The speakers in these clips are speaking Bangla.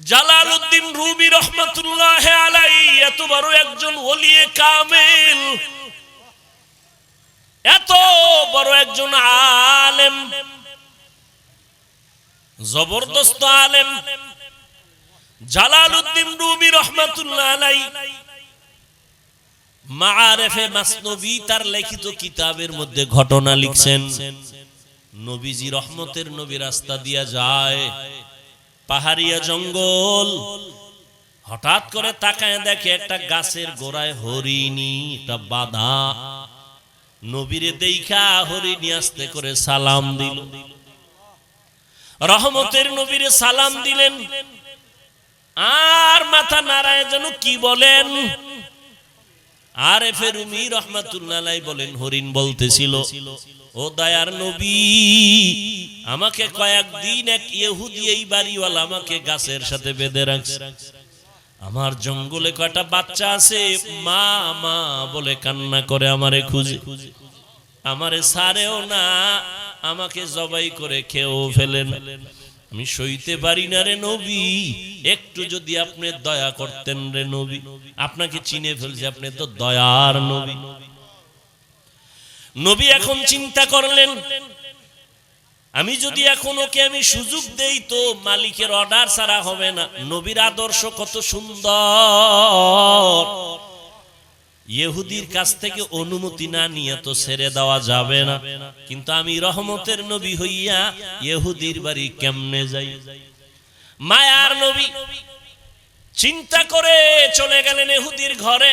জালাল রুমি রহমতুল্লাহ আলাই এত বড় একজন ওলিয়ে কামেল। এত বড় একজন আলেম। জবরদস্ত আলেম। জালাল উদ্দিন রুমি রহমতুল্লাহ আলাই মাআরেফে মাসনবী তার লিখিত কিতাবের মধ্যে ঘটনা লিখছেন, নবীজি রহমতের নবী রাস্তা দিয়া যায়। পাহাড়িয়া জঙ্গল। হঠাৎ করে তাকায় দেখে একটা গাছের গোড়ায় হরিণী, একটা বাধা। নবীরে দেখা হরিণী আসতে করে সালাম দিল। রহমতের নবীরে সালাম দিলেন। আর মাথা নারায় যেন কি বলেন? আর ফেরুমি রহমাতুল্লাহ বলেন, হরিণ বলতেছিল, ও দয়ার নবী, আমাকে কয়েকদিন এক ইহুদি এই বাড়িওয়ালা আমাকে গাছের সাথে বেঁধে রাখছে। আমার জঙ্গলে কয়টা বাচ্চা আছে, মা মা বলে কান্না করে আমারে খুঁজে। আমারে সারেও না, আমাকে জবাই করে খেয়েও ফেলেন। আমি সইতে পারি না রে নবী। একটু যদি আপনি দয়া করতেন রে নবী। আপনাকে চিনে ফেলছে, আপনি তো দয়ার নবী। নবী এখন চিন্তা করলেন, আমি যদি এখন ওকে আমি সুযোগ দেই তো মালিকের অর্ডার ছাড়া হবে না। নবীর আদর্শ কত সুন্দর। ইহুদির কাছ থেকে অনুমতি না নিয়ে তো ছেড়ে দেওয়া যাবে না। কিন্তু আমি রহমতের নবী হইয়া ইহুদির বাড়ি কেমনে যাই? মায়ার নবী চিন্তা করে চলে গেলেন এহুদির ঘরে।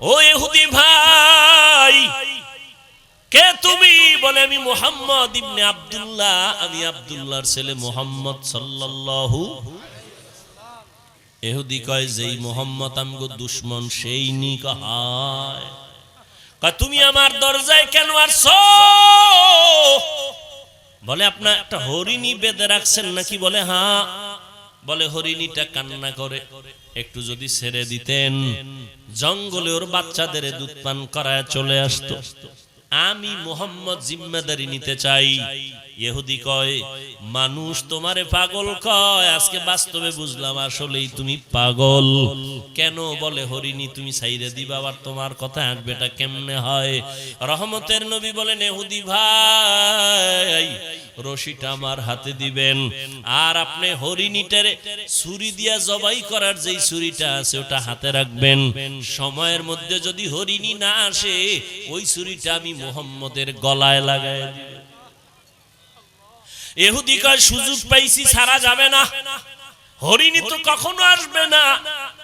ও এহুদি ভাই, কে তুমি? বলে আমি মোহাম্মদ ইবনে আব্দুল্লাহ, আমি আব্দুল্লাহর ছেলে মোহাম্মদ সাল্লাল্লাহু এহুদি কয় যেই মোহাম্মদ আমগো দুশ্মন, সেই নি কহায় তুমি আমার দরজায় কেন আসছো? বলে, আপনার একটা হরিণী বেঁধে রাখছেন নাকি? বলে হ্যাঁ। বলে, হরিণীটা কান্না করে। একটু যদি ছেড়ে দিতেন, জঙ্গলে ওর বাচ্চাদের দুধ পান করায় চলে আসতো। আমি মোহাম্মদ জিম্মাদারি নিতে চাই। ইহুদি কয়, মানুষ তোমারে পাগল কয়? আজকে বাস্তবে বুঝলাম আসলেই তুমি পাগল। কেন বলে হরিণী, তুমি সাইরে দিবা আবার তোমার কথা আসবেটা কেমনে হয়? রহমতের নবী বলেন এহুদি ভাই, রশিটা আমার হাতে দিবেন। আর আপনি হরিণীটারে ছুরি দিয়া জবাই করার যেই ছুরিটা আছে, ওটা হাতে রাখবেন। সময়ের মধ্যে যদি হরিণী না আসে, ওই ছুরিটা আমি মোহাম্মদের গলায় লাগাই দিব। এহুদি কয় সুযোগ পাইছি সারা যাবে না। হরিণী তো কখনো আসবে না।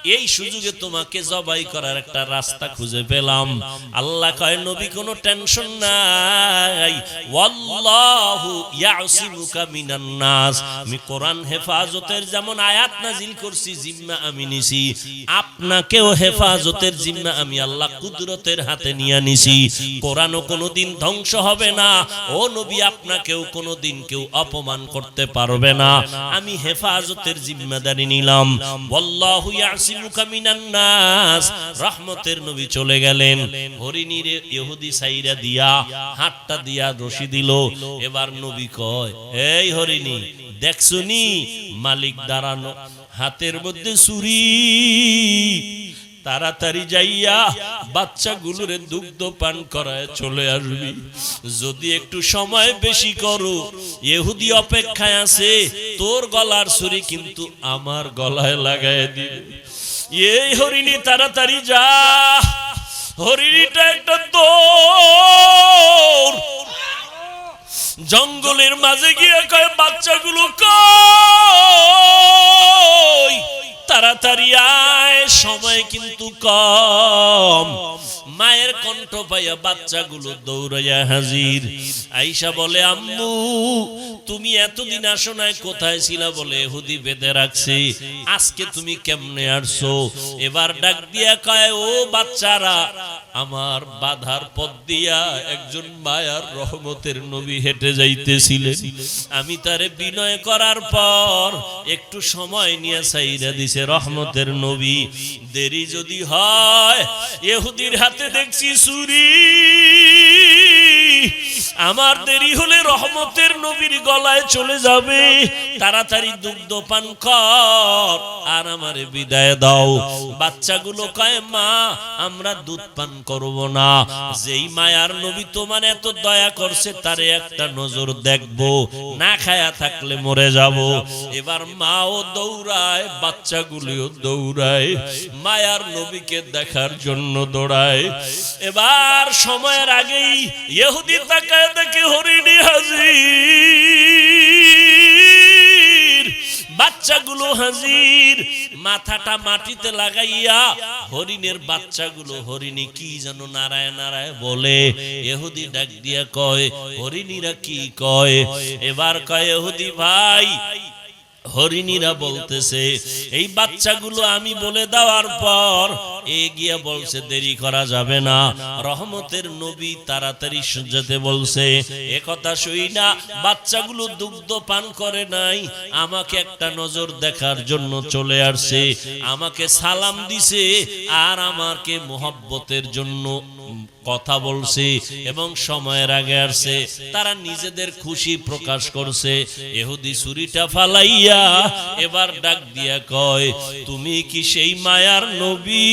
এই সুযোগে তোমাকে জবাই করার একটা রাস্তা খুঁজে পেলাম। আল্লাহ কয়, নবী, কোনো টেনশন নাই। ওয়াল্লাহু ইয়াসিমুকা মিনান নাস। আমি কোরআন হেফাজতের যেমন আয়াত নাজিল করছি, জিম্মা আমি নিছি। আপনাকেও হেফাজতের জিম্মা আমি আল্লাহ কুদরতের হাতে নিয়ে নিছি। কোরআনও কোনোদিন ধ্বংস হবে না। ও নবী, আপনাকেও কোনোদিন কেউ অপমান করতে পারবে না। আমি হেফাজতের জিম্মাদারি নিলাম। ওয়াল্লাহু ইয়াসিমুকা মিনান নাস রহমতের নবী চলে গেলেন। হরিণীর ইহুদি সাইরা দিয়া, হাতটা দিয়া দিল। এবার নবী কয়, এই হরিণী মালিক দাঁড়ানো, হাতের মধ্যে তাড়াতাড়ি যাইয়া দুগ্ধ পান করায় চলে আসবি। যদি একটু সময় বেশি করো এহুদি অপেক্ষায় আছে, তোর গলার ছুরি কিন্তু আমার গলায় লাগায় দিবে। এই হরিণী তাড়াতাড়ি যা। হরিণীটা একটা তো জঙ্গলের মাঝে গিয়ে কয় বাচ্চাগুলো কই? তাড়াতাড়ি আয়, সময় কিন্তু কম। মায়ের কণ্ঠ পাইয়া দৌড়াইয়া হাজির। আইসা বলে, আম্মু, তুমি এতদিন আসো নাই কোথায় ছিলা? বলে, হুদি বেঁধে রাখছি। আজকে তুমি কেমনে আসছো? এবার ডাক দিয়া কয়, ও বাচ্চারা আমার বাধার পথ দিয়া একজন মায়ার রহমতের নবী হেঁটে যাইতেছিলেন। আমি তারে বিনয় করার পর একটু সময় নিয়ে সাইরা দিছে রহমতের নবী। দেরি যদি হয় এহুদির হাতে দেখছি সুরি আমার দেরি হলে রহমতের নবীর গলায় চলে যাবে। তাড়াতাড়ি দুগ্ধ পান কর আর আমারে বিদায় দাও। বাচ্চাগুলো কয়, মা, আমরা দুধ পান করব না। যেই মায়ার নবী তোমার এত দয়া করছে, তারে একটা নজর দেখব। না খায়া থাকলে মরে যাব। এবার মাও দৌড়ায়, বাচ্চাগুলিও দৌড়ায়, মায়ার নবীকে দেখার জন্য দৌড়ায়। এবার সময়ের আগেই ইহুদি তাকায় দেখে হরিণী হাজির, বাচ্চাগুলো হাজির, মাথাটা মাটিতে লাগাইয়া হরিণের বাচ্চাগুলো হরিণী কি যেন নারায় নারায় বলে। এহুদি ডাক দিয়া কয়, হরিণীরা কি কয়? এবার কয় এহুদি ভাই হরিণীরা বলতেছে, এই বাচ্চাগুলো আমি বলে দেওয়ার পর এ গিয়া বলছে, দেরি করা যাবে না। রহমতের নবী তাড়াতাড়ি যেতে বলছে, এ কথা শুই না, বাচ্চাগুলো দুগ্ধ পান করে নাই, আমাকে একটা নজর দেখার জন্য চলে আসছে, আমাকে সালাম দিছে, আর আমাকে মোহব্বতের জন্য কথা বলছে এবং সময়ের আগে আসছে। তারা নিজেদের খুশি প্রকাশ করছে। এহুদি ছুরিটা ফালাইয়া এবার ডাক দিয়া কয়, তুমি কি সেই মায়ার নবী?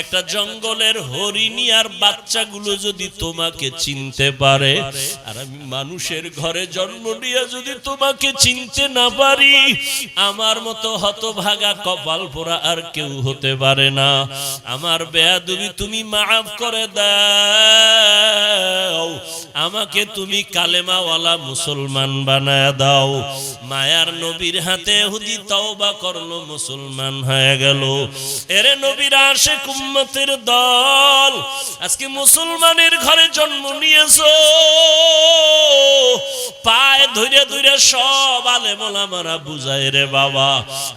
একটা জঙ্গলের হরিণী আর বাচ্চাগুলো যদি তোমাকে চিনতে পারে, আর আমি মানুষের ঘরে জন্ম নিয়ে যদি তোমাকে চিনতে না পারি, আমার মতো হতভাগা কপাল পোড়া আর কেউ হতে পারে না। আমার বেয়াদুবি তুমি মাফ করে দাও। আমাকে তুমি কালেমাওয়ালা মুসলমান বানায় দাও। মায়ার নবীর হাতে হুদি তওবা করল, মুসলমান হয়ে গেল। এরে নবীর আসে কুম্মতের দল, আজকে মুসলমানের ঘরে জন্ম নিয়েছো। পায়ে ধরে ধরে সব আলেমোলামারা বুঝায় রে বাবা,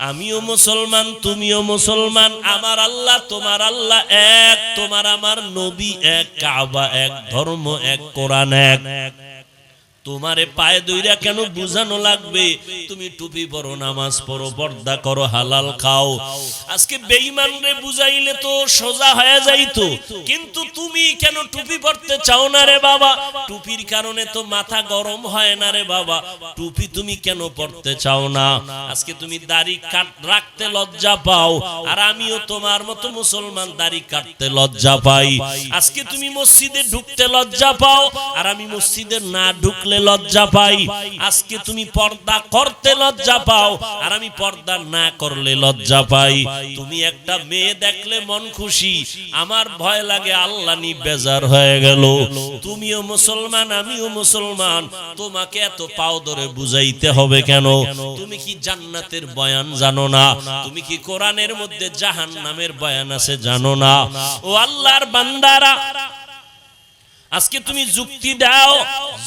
আমিও মুসলমান, তুমিও মুসলমান, আমার আল্লাহ, তোমার আল্লাহ এক তোমার আমার নবী এক কাবা এক ধর্ম এক কোরআন এক। তোমারে পায়ে দইরা কেন বুঝানো লাগবে? তুমি টুপি পরো, নামাজ পড়ো, পর্দা করো, হালাল খাও। আজকে বেঈমান রে বুঝাইলে তো সোজা হয়ে যাইতো। কিন্তু তুমি কেন টুপি পরতে চাও না রে বাবা? টুপির কারণে তো মাথা গরম হয় না রে বাবা। টুপি তুমি কেন পরতে চাও না? আজকে তুমি দাড়ি কাট রাখতে লজ্জা পাও। আর আমিও তোমার মতো মুসলমান, দাড়ি কাটতে লজ্জা পাই। আজকে তুমি মসজিদে ঢুকতে লজ্জা পাও। আর আমি মসজিদে না ঢুকলে লজ্জা পাই। আজকে তুমি পর্দা করতে লজ্জা পাও, আর আমি পর্দা না করলে লজ্জা পাই। তুমি একটা মেয়ে দেখলে মন খুশি, আমার ভয় লাগে আল্লাহ নি বেজার হয়ে গেল। তুমিও মুসলমান, আমিও মুসলমান, তোমাকে এত পাও ধরে বুঝাইতে হবে কেন? তুমি কি জান্নাতের বয়ান জানো না? তুমি কি কোরআনের মধ্যে জাহান নামের বয়ান আছে জানো না? ও আল্লাহর বান্দারা আজকে তুমি যুক্তি দাও,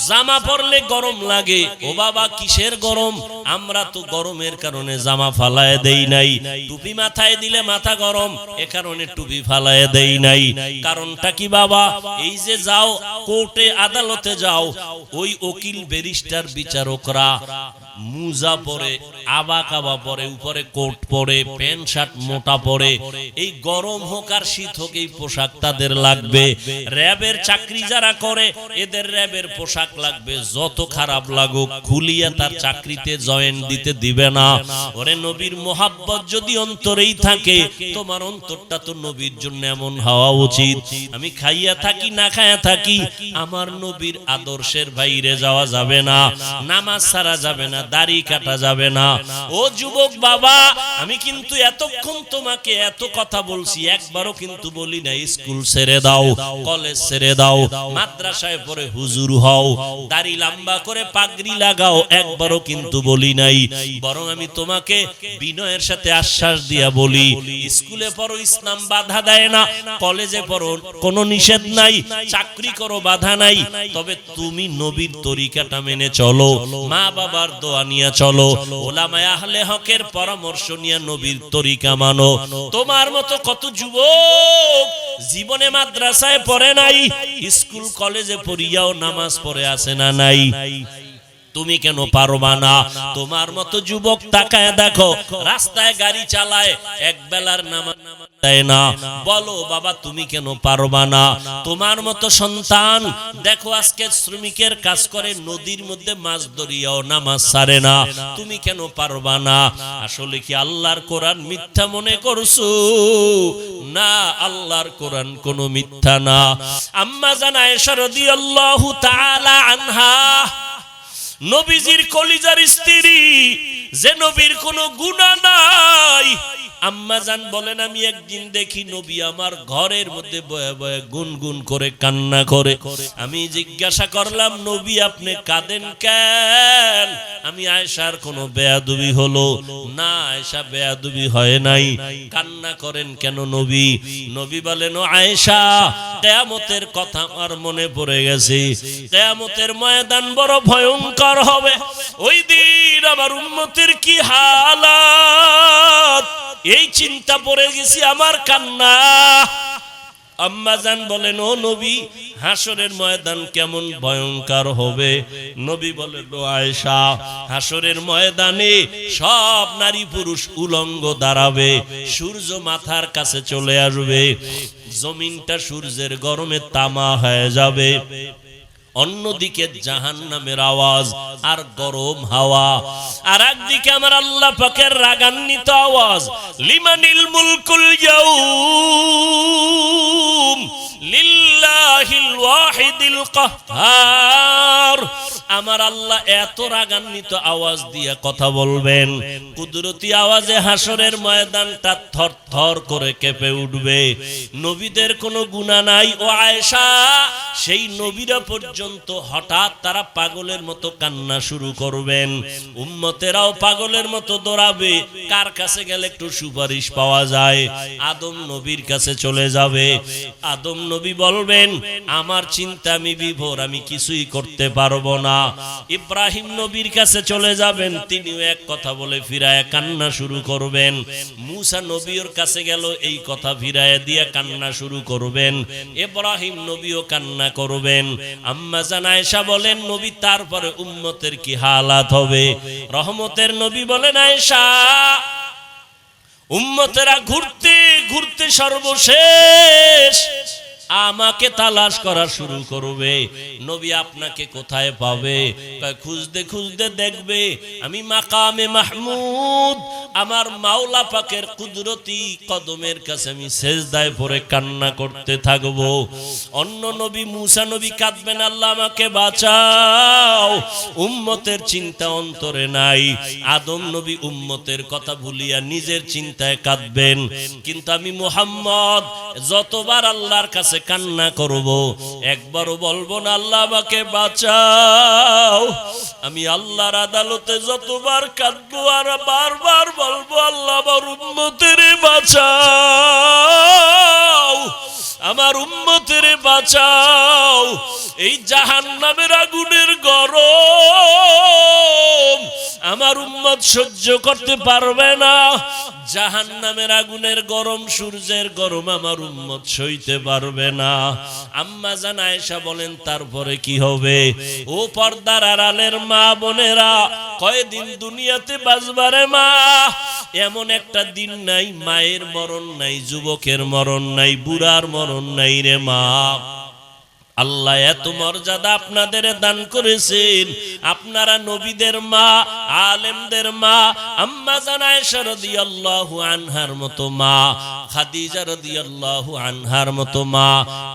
জামা পরলে গরম লাগে। ও বাবা, কিসের গরম? আমরা তো গরমের কারণে জামা ফালায় দেই নাই। টুপি মাথায় দিলে মাথা গরম, এ কারণে টুপি ফালায় দেই নাই। কারণটা কি বাবা? এই যে যাও, কোর্টে আদালতে যাও, ওই উকিল ব্যারিস্টার বিচারকরা মুজা পরে, আবা কাবা পরে, উপরে কোট পরে, প্যান্ট শার্ট মোটা পরে, এই গরম হোক আর শীত হোক, এই পোশাক তাদের লাগবে। র্যাবের চাকরি যারা করে, এদের র্যাবের পোশাক লাগবে, যত খারাপ লাগুক, খুলিয়া তার চাকরিতে জয়েন দিতে দিবে না। ওরে নবীর মোহাব্বত যদি অন্তরেই থাকে, তোমার অন্তরটা তো নবীর জন্য এমন হওয়া উচিত। আমি খাইয়া থাকি, না খাইয়া থাকি, আমার নবীর আদর্শের বাইরে যাওয়া যাবে না, নামাজ ছাড়া যাবে না দাড়ি কাটা যাবে না। ও যুবক বাবা, আমি কিন্তু এতক্ষণ তোমাকে এত কথা বলছি, একবারও কিন্তু বলি না স্কুল ছেড়ে দাও, কলেজ ছেড়ে দাও, মাদ্রাসায় পরে হুজুর হও, দাড়ি লম্বা করে পাগড়ি লাগাও, একবারও কিন্তু বলি নাই। বরং আমি তোমাকে বিনয়ের সাথে আশ্বাস দিয়া বলি, স্কুলে পড়ো, ইসলাম বাধা দেয় না, কলেজে পড়ো, কোনো নিষেধ নাই, চাকরি করো, বাধা নাই, তবে তুমি নবীর তরিকাটা মেনে চলো। মা বাবার দোয়া নিয়ে চলো। ওলামায় আহলে হকের পরামর্শ নিয়ে নবীর তরিকা মানো। তোমার মতো কত যুবক জীবনে মাদ্রাসায় পড়ে নাই, স্কুল কলেজে পড়িয়াও নামাজ পড়ে আসে না নাই? তুমি কেন পারবা না? তোমার মতো যুবক তাকায় দেখো, রাস্তায় গাড়ি চালায়, এক বেলার দেয় না। বলো, বাবা, তুমি কেন পারবা না? তোমার মতো সন্তান, দেখো, আজকে শ্রমিকের কাজ করে নদীর মধ্যে মাছ ধরিয়াও সারে না। তুমি কেন পারবা না? আসলে কি আল্লাহর কোরআন মিথ্যা মনে করছ? না, আল্লাহর কোরআন কোনো মিথ্যা না। আম্মা জানায় শারদিয়াল্লাহু তাআলা আনহা নবীজির কলিজার স্ত্রী যে নবীর কোনো গুণা নাই। আম্মা জান বলেন, আমি একদিন দেখি নবী আমার ঘরের মধ্যে বয়ে বয়ে গুনগুন করে কান্না করে। আমি জিজ্ঞাসা করলাম, নবী, আপনি কাঁদেন কেন? আমি আয়েশার কোনো বেয়াদুবি হলো না, আয়েশা বেয়াদুবি হয় নাই। কান্না করেন কেন নবী? নবী বলেন, ও আয়েশা, কেয়ামতের কথা আমার মনে পড়ে গেছে। কেয়ামতের ময়দান বড় ভয়ঙ্কর হবে। ওই দিন আমার উন্মতির কি হালাত? এই চিন্তা পড়ে গেছি আমার কান্না। আম্মাজান বলেন, ও নবী, হাসরের ময়দান কেমন ভয়ঙ্কর হবে? নবী বলেন, ও আয়েশা, হাসরের ময়দানে সব নারী পুরুষ উলঙ্গ দাঁড়াবে, সূর্য মাথার কাছে চলে আসবে, জমিনটা সূর্যের গরমে তামা হয়ে যাবে। অন্যদিকে জাহান নামের আওয়াজ আর গরম হাওয়া। আর একদিকে আমার আল্লাহ পাকের রাগান্বিত আওয়াজ, লিমানিল মুলকুল ইয়াউম। আমার আল্লাহ এত রাগান্বিত আওয়াজ দিয়ে কথা বলবেন। কুদরতি আওয়াজে হাসরের ময়দানটা থর থর করে কেঁপে উঠবে। নবীদের কোনো গুণা নাই। ও আয়েশা, সেই নবীরা পর্যন্ত হঠাৎ তারা পাগলের মতো কান্না শুরু করবেন। উম্মতেরাও পাগলের মতো দৌড়াবে। কার কাছে গেলে একটু সুপারিশ পাওয়া যায়? আদম নবীর কাছে চলে যাবে। আদম নবী বলবেন, আমার চিন্তা আমি বিভোর, আমি কিছুই করতে পারব না। ইব্রাহিম নবীর কাছে চলে যাবেন, তিনিও এক কথা বলে ফিরায় কান্না শুরু করবেন। মুসা নবীর কাছে গেল, এই কথা ফিরায় দিয়ে কান্না শুরু করবেন। ইব্রাহিম নবীও কান্না করবেন। আম্মা জানায়সা বলেন, নবী, তারপরে উম্মতের কি হালাত হবে? রহমতের নবী বলেন, আয়েশা, উম্মতেরা ঘুরতে ঘুরতে সর্বশেষ আমাকে তালাশ করা শুরু করবে। নবী আপনাকে কোথায় পাবে? খুঁজতে খুঁজতে দেখবে। আমি মাকামে মাহমুদ। আমার মাওলা পাকের কুদরতি কদমের কাছে আমি সেজদায় পরে কান্না করতে থাকব। অন্য নবী মুসা নবী কাঁদবেন, আল্লাহ আমাকে বাঁচাও। উম্মতের চিন্তা অন্তরে নাই। আদম নবী উম্মতের কথা ভুলিয়া নিজের চিন্তায় কাঁদবেন। কিন্তু আমি মোহাম্মদ, যতবার আল্লাহর কাছে কান্না করব। একবারও বলব না, আল্লাহ আমাকে বাঁচাও। আমি আল্লাহর আদালতে যতবার কাঁদবো আর বারবার বলব, আল্লাহ আমার উম্মতের বাঁচাও। আমার উম্মতের বাঁচাও। এই জাহান নামের আগুনের গরম। আমার উম্মত সহ্য করতে পারবে না। জাহান নামের আগুনের গরম, সূর্যের গরম আমার উম্মত সইতে পারবে না। আম্মা জান আয়েশা বলেন, তারপরে কি হবে? ও পর্দার আড়ালের মা বোনেরা, কয়দিন দুনিয়াতে বাজবারে মা? এমন একটা দিন নাই, মায়ের মরণ নাই, যুবকের মরণ নাই, বুড়ার মরণ নাই রে মা। আল্লাহ, এত মর্যাদা আপনাদের দান করেছেন। আপনারা নবীদের মা, আলেমদের মা, আম্মা জানায় রাদিয়াল্লাহু আনহার মতো মা, খাদিজা রাদিয়াল্লাহু আনহার মতো মা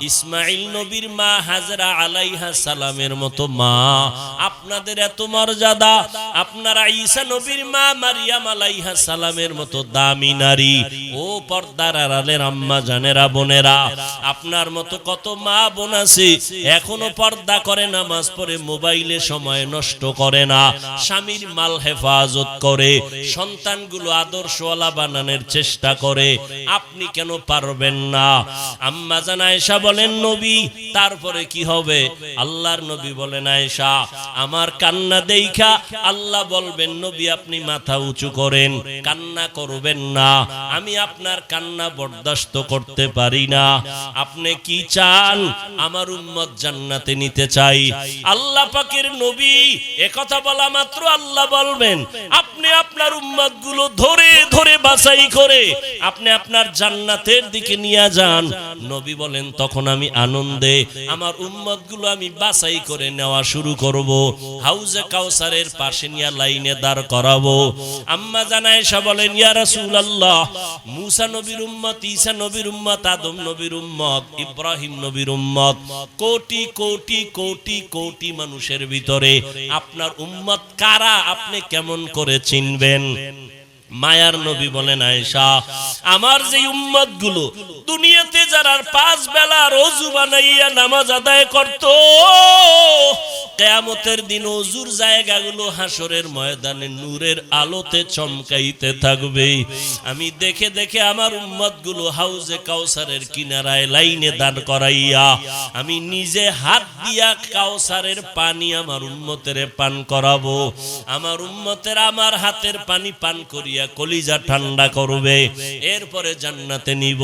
ইসমাইল নবীর মা, হাজরা আলাইহা সালামের মতো মা। আপনাদের এত মর্যাদা, আপনারা ঈসা নবীর মা, মারিয়াম আলাইহা সালামের মতো দামি নারী। ও পর্দার আড়ালের আম্মা জানেরা বোনেরা, আপনার মতো কত মা বোন আছে, এখনও পর্দা করে, নামাজ পড়ে, মোবাইলে সময় নষ্ট করে না। স্বামীর মাল হেফাজত করে, সন্তানগুলো আদর্শওয়ালা বানানোর চেষ্টা করে, আপনি কেন পারবেন না? আম্মা জান আয়েশা বলেন, নবী, তারপরে কি হবে? আল্লাহর নবী বলেন, আয়েশা, আমার কান্না দেইখা আল্লাহ বলবেন, নবী, আপনি মাথা উঁচু করেন, কান্না করবেন না। আমি আপনার আপনার কান্না বরদাস্ত করতে পারি না। আপনি কি চান? আমার উম্মত জান্নাতে নিতে চাই। আল্লাহ পাকের নবী একথা বলা মাত্র আল্লাহ বলবেন, আপনি আপনার উম্মতগুলো ধরে ধরে বাছাই করে আপনি আপনার জান্নাতের দিকে নিয়ে যান। নবী বলেন, তখন আমি আনন্দে আমার উম্মতগুলো আমি বাছাই করে নেওয়া শুরু করব। হাউজে কাউসারের পাশে নিয়ে লাইনে দাঁড় করাবো। আম্মা জানায় বলেন, ইয়া রাসূলুল্লাহ, মুসা নবীর উম্মত, ঈসা নবীর উম্মত, আদম নবীর উম্মত, ইব্রাহিম নবীর উম্মত। কোটি কোটি কোটি কোটি মানুষের ভিতরে আপনার উম্মত কারা? আপনি কেমন করে চিনবেন? মায়ার নবী বলেন আয়েশা, আমার যে উম্মতগুলো দুনিয়াতে যারা পাঁচ বেলা রোজু বানাইয়া নামাজ আদায় করত কেয়ামতের দিন অজুর জায়গাগুলো হাসরের ময়দানে নূরের আলোতে চমকাইতে থাকবে। আমি দেখে দেখে আমার উম্মতগুলো হাউজে কাউসারের কিনারায় লাইনে দান করাইয়া, আমি নিজে হাত দিয়া কাউসারের পানি আমার উম্মতের পান করাবো। আমার উম্মতের আমার হাতের পানি পান করিয়া কলিজা ঠান্ডা করবে, এরপরে জান্নাতে নিব।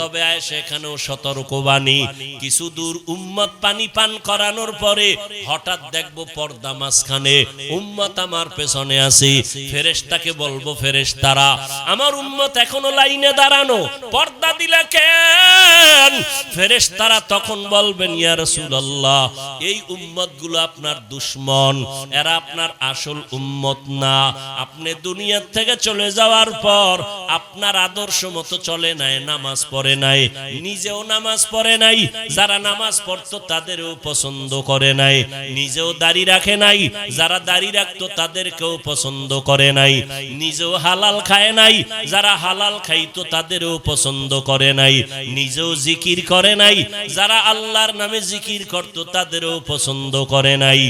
তবে আয় সেখানেও সতর্কবাণী কিছু দূর উম্মত পানি পান করানোর পরে হঠাৎ দেখব পর্দা মাঝখানে উম্মত আমার পেছনে আছি। ফেরেশতাকে বলব, ফেরেশতারা, আমার উম্মত এখনও লাইনে দাঁড়ানো। পর্দা দিলে কেন? ফেরেশতারা তখন বলবেন, ইয়া রাসূলুল্লাহ, এই উম্মত আপনার দুশ্মন। এরা আপনার আসল উম্মত না। আপনি দুনিয়ার থেকে চলে যাওয়ার পর আপনার আদর্শ মতো চলে নাই, নামাজ পড়ে নাই, নিজেও নামাজ পড়ে নাই, যারা নামাজ পড়তো তাদেরও পছন্দ করে নাই, নিজেও দাড়ি রাখে নাই, যারা দাড়ি রাখতো তাদেরকেও পছন্দ করে নাই, নিজেও হালাল খায় নাই, যারা হালাল খাইতো তাদেরও পছন্দ করে নাই, নিজেও জিকির করে নাই, যারা আল্লাহর নামে জিকির করত তাদেরও পছন্দ করে নাই।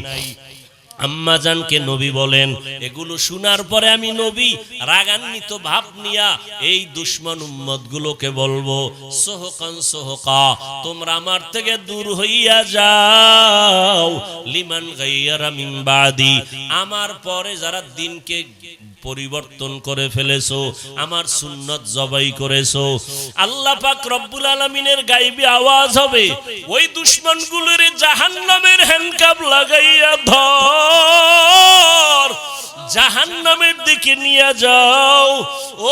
আম্মাজানকে নবী বলেন, এগুলো শোনার পরে আমি নবী, রাগান্বিত ভাব নিয়া এই দুশ্মন উম্মত গুলোকে বলব, সোহকান সোহকা, তোমরা আমার থেকে দূর হইয়া যাও, লিমান গাইয়ারা আমার পরে যারা দিনকে পরিবর্তন করে ফেলেছো, আমার সুন্নত জবাই করেছ। আল্লাহ পাক রব্বুল আলামিনের গাইবি আওয়াজ হবে, ওই দুশ্মনগুলোর জাহান্নামের হ্যান্ডকাপ লাগাইয়া ধর, জাহান্নামের দিকে নিয়ে যাও।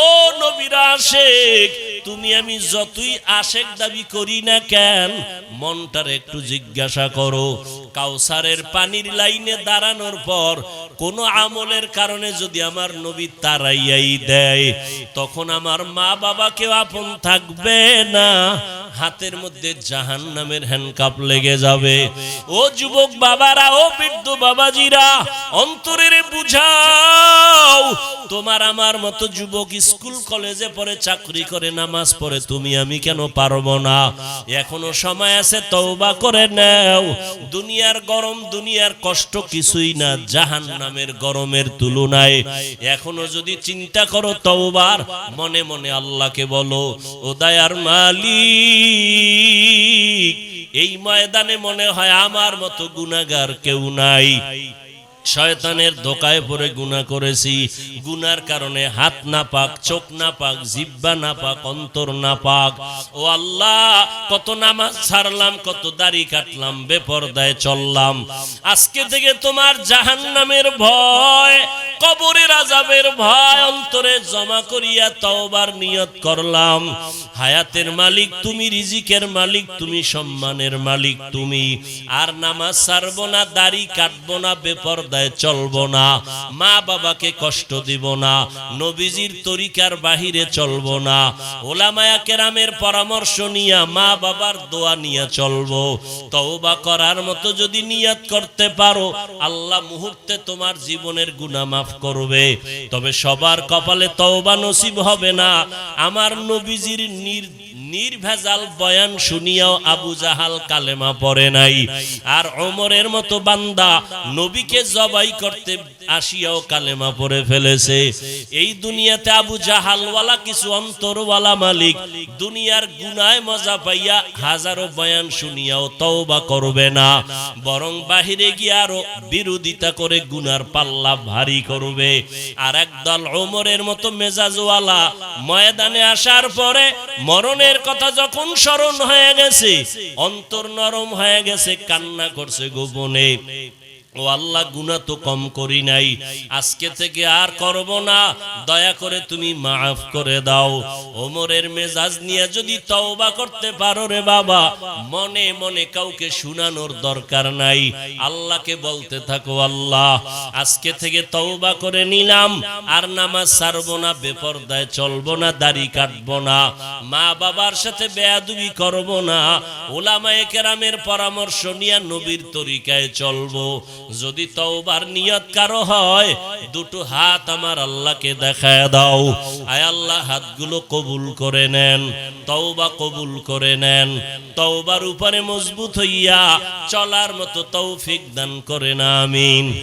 ও নবীরা আশেক, তুমি আমি যতই আশেক দাবি করি না কেন, মনটার একটু জিজ্ঞাসা করো কাউসারের পানির লাইনে দাঁড়ানোর পর কোন আমলের কারণে যদি আমার নবী তারাইয়াই দেয়, তখন আমার মা বাবাকে আপন থাকবে না। হাতের মধ্যে জাহান নামের হ্যান্ডকাপ লেগে যাবে। ও যুবক বাবারা, ও বৃদ্ধ বাবাজিরা, অন্তরের বুঝাও, তোমার আমার মতো যুবক স্কুল, কলেজে পরে চাকরি করে, নামাজ পড়ে, তুমি আমি কেন পারব না? এখনও সময় আছে, তওবা করে নাও। দুনিয়ার গরম, দুনিয়ার কষ্ট কিছুই না জাহান নামের গরমের তুলনায়। এখনও যদি চিন্তা করো তওবার, মনে মনে আল্লাহকে বলো, ও দয়ার মালিক এই ময়দানে মনে হয় আমার মতো গুণাগার কেউ নাই। শয়তানের ধোকায় পড়ে গুনাহ করেছি। গুনার কারণে হাত না পাক চোখ না পাক জিব্বা না পাক অন্তর না পাক ও আল্লাহ, কত নামাজ ছাড়লাম, কত দাড়ি কাটলাম, বেপরদায় চললাম। আজকে থেকে তোমার জাহান্নামের ভয়, কবরের আজাবের ভয়, অন্তরে জমা করিয়া তওবার নিয়ত করলাম। হায়াতের মালিক তুমি, রিজিকের মালিক তুমি, সম্মানের মালিক তুমি। আর নামাজ ছাড়বো না, দাড়ি কাটবো না, বেপরদায় চলবো না, মা বাবাকে কষ্ট দিব না, নবীজির তরিকার বাহিরে চলবো না, ওলামায়া কেরামের পরামর্শ নিয়া মা বাবার দোয়া নিয়ে চলবো। তওবা করার মতো যদি নিয়াত করতে পারো, আল্লাহ মুহূর্তে তোমার জীবনের গুনাহ মাফ করবে। তবে সবার কপালে তওবা নসিব হবে না। আমার নবীজির নির নির্ভেজাল বয়ান শুনিয়াও আবু জাহাল কালেমা পড়ে নাই। আর ওমরের মতো বান্দা নবীকে জবাই করতে আসিয়াও কালেমা পড়ে ফেলেছে। এই দুনিয়াতে আবু জাহালওয়ালা কিছু অন্তরওয়ালা মালিক, দুনিয়ার গুনায় মজা পাইয়া হাজারো বয়ান শুনিয়াও তওবা করবে না। বরং বাহিরে গিয়ে আরও বিরোধিতা করে গুনার পাল্লা ভারী করবে। আর একদল ওমরের মতো মেজাজওয়ালা ময়দানে আসার পরে মরণের কথা যখন স্মরণ হয়ে গেছে অন্তর নরম হয়ে গেছে কান্না করছে গোপনে। ও আল্লাহ গুনাহ তো কম করি নাই। আজকে থেকে আর করব না। দয়া করে তুমি মাফ করে দাও। ওমরের মেজাজ নিয়ে যদি তওবা করতে পারো রে বাবা, মনে মনে কাউকে শুনানোর দরকার নাই। আল্লাহকে বলতে থাকো আল্লাহ, আজকে থেকে তওবা করে নিলাম। আর নামাজ ছাড়বো না, বেপরদায় চলবো না, দাড়ি কাটবো না। মা বাবার সাথে বেয়াদুবি করব না। ওলামায়ে কেরামের পরামর্শ নিয়ে নবীর তরিকায় চলবো। যদি তওবার নিয়ত কারও হয়, দুটো হাত আমার আল্লাহকে দেখায় দাও। আয় আল্লাহ, হাতগুলো কবুল করে নেন, তওবা কবুল করে নেন। তওবার উপরে মজবুত হইয়া চলার মতো তৌফিক দান করেন, আমিন।